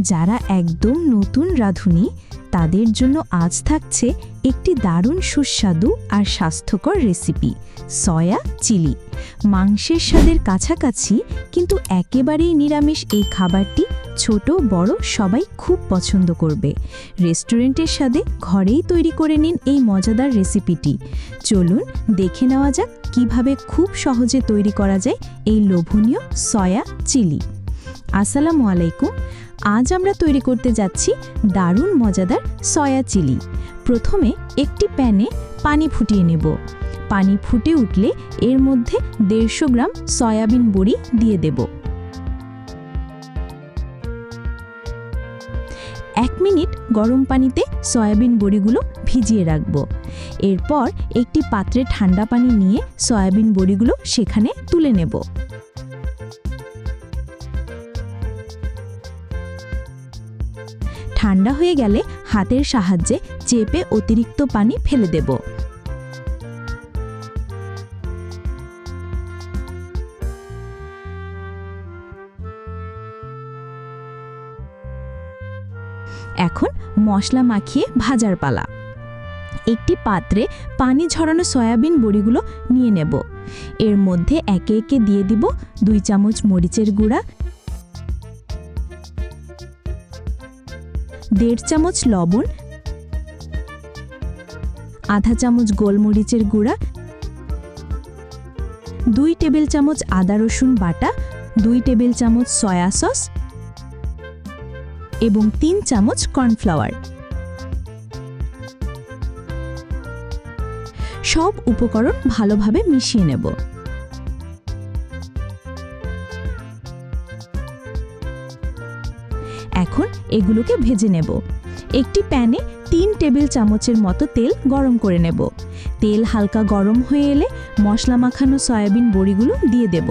যারা একদম নতুন রাঁধুনি, তাদের জন্য আজ থাকছে একটি দারুণ সুস্বাদু আর স্বাস্থ্যকর রেসিপি সয়া চিলি মাংসের স্বাদের কাছাকাছি কিন্তু একেবারেই নিরামিষ এই খাবারটি ছোট, বড় সবাই খুব পছন্দ করবে। রেস্টুরেন্টের স্বাদে ঘরেই তৈরি করে নিন এই মজাদার রেসিপিটি চলুন দেখে নেওয়া যাক কীভাবে খুব সহজে তৈরি করা যায় এই লোভনীয় সয়া চিলি আসসালামু আলাইকুম। আজ আমরা তৈরি করতে যাচ্ছি দারুণ মজাদার সয়া চিলি। প্রথমে একটি প্যানে পানি ফুটিয়ে নেব। পানি ফুটে উঠলে এর মধ্যে দেড়শো গ্রাম সয়াবিন বড়ি দিয়ে দেব। এক মিনিট গরম পানিতে সয়াবিন বড়িগুলো ভিজিয়ে রাখব। এরপর একটি পাত্রে ঠান্ডা পানি নিয়ে সয়াবিন বড়িগুলো সেখানে তুলে নেব। ঠান্ডা হয়ে গেলে হাতের সাহায্যে চেপে অতিরিক্ত পানি ফেলে দেব। এখন মশলা মাখিয়ে ভাজার পালা। একটি পাত্রে পানি ঝরানো সয়াবিন বড়িগুলো নিয়ে নেব। এর মধ্যে একে একে দিয়ে দিব দুই চামচ মরিচের গুঁড়া দেড় চামচ লবণ, আধা চামচ গোলমরিচের গুঁড়া, দুই টেবিল চামচ আদা রসুন বাটা, দুই টেবিল চামচ সয়া সস এবং তিন চামচ কর্নফ্লাওয়ার। সব উপকরণ ভালোভাবে মিশিয়ে নেব। এখন এগুলোকে ভেজে নেব। একটি প্যানে তিন টেবিল চামচের মতো তেল গরম করে নেব। তেল হালকা গরম হয়ে এলে মশলা মাখানো সয়াবিন বড়িগুলো দিয়ে দেব।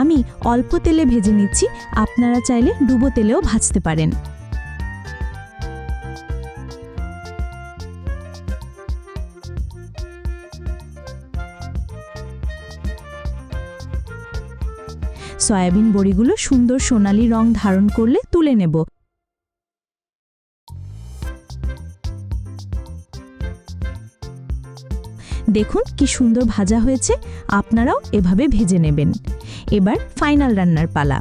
আমি অল্প তেলে ভেজে নিচ্ছি, আপনারা চাইলে ডুবো তেলেও ভাজতে পারেন। সয়াবিন বড়িগুলো সুন্দর সোনালি রং ধারণ করলে তুলে নেব। দেখুন কি সুন্দর ভাজা হয়েছে, আপনারাও এভাবে ভেজে নেবেন। এবার ফাইনাল রান্নার পালা।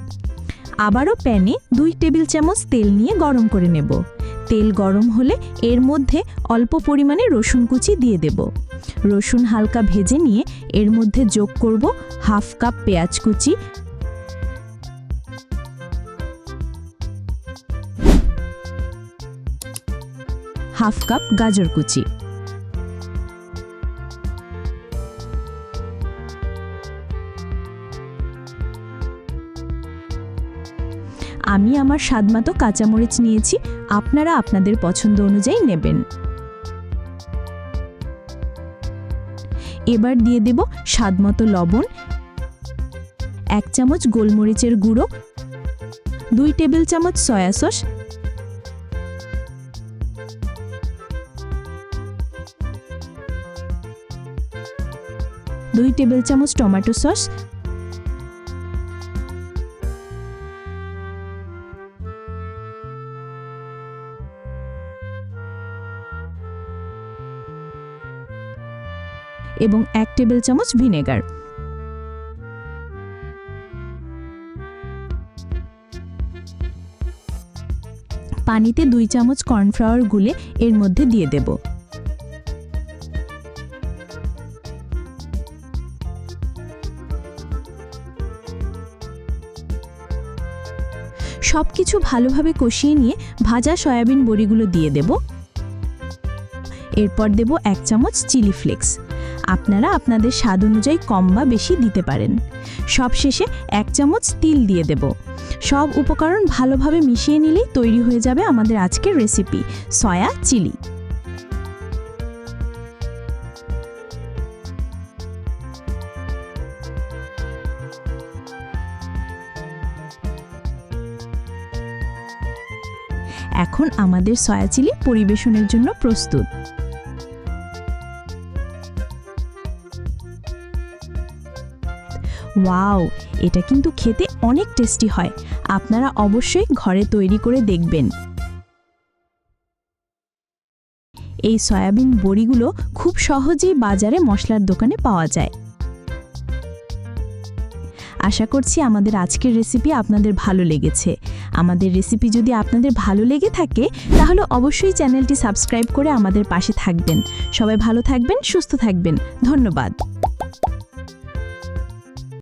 আবারও প্যানে দুই টেবিল চামচ তেল নিয়ে গরম করে নেব। তেল গরম হলে এর মধ্যে অল্প পরিমাণে রসুন কুচি দিয়ে দেব। রসুন হালকা ভেজে নিয়ে এর মধ্যে যোগ করব হাফ কাপ পেঁয়াজ কুচি। হাফ কাপ গাজর কুচি। আমি আমার স্বাদমতো কাঁচামরিচ নিয়েছি, আপনারা আপনাদের পছন্দ অনুযায়ী নেবেন। এবার দিয়ে দেব স্বাদমতো লবণ, এক চামচ গোলমরিচের গুঁড়ো, দুই টেবিল চামচ সয়া সস, দুই টেবিল চামচ টমেটো সস এবং এক টেবিল চামচ ভিনেগার। পানিতে দুই চামচ কর্নফ্লাওয়ার গুলে এর মধ্যে দিয়ে দেব। সব কিছু ভালোভাবে কষিয়ে নিয়ে ভাজা সয়াবিন বড়িগুলো দিয়ে দেব। এরপর দেব এক চামচ চিলি ফ্লেক্স। আপনারা আপনাদের স্বাদ অনুযায়ী কম বা বেশি দিতে পারেন। সবশেষে এক চামচ তিল দিয়ে দেব। সব উপকরণ ভালোভাবে মিশিয়ে নিলেই তৈরি হয়ে যাবে আমাদের আজকের রেসিপি, সয়া চিলি। এখন আমাদের সয়া চিলি পরিবেশনের জন্য প্রস্তুত। ওয়াও, এটা কিন্তু খেতে অনেক টেস্টি হয়। আপনারা অবশ্যই ঘরে তৈরি করে দেখবেন। এই সয়াবিন বড়িগুলো খুব সহজেই বাজারে মশলার দোকানে পাওয়া যায়। আশা করছি আমাদের আজকের রেসিপি আপনাদের ভালো লেগেছে। আমাদের রেসিপি যদি আপনাদের ভালো লেগে থাকে, তাহলে অবশ্যই চ্যানেলটি সাবস্ক্রাইব করে আমাদের পাশে থাকবেন। সবাই ভালো থাকবেন, সুস্থ থাকবেন। ধন্যবাদ।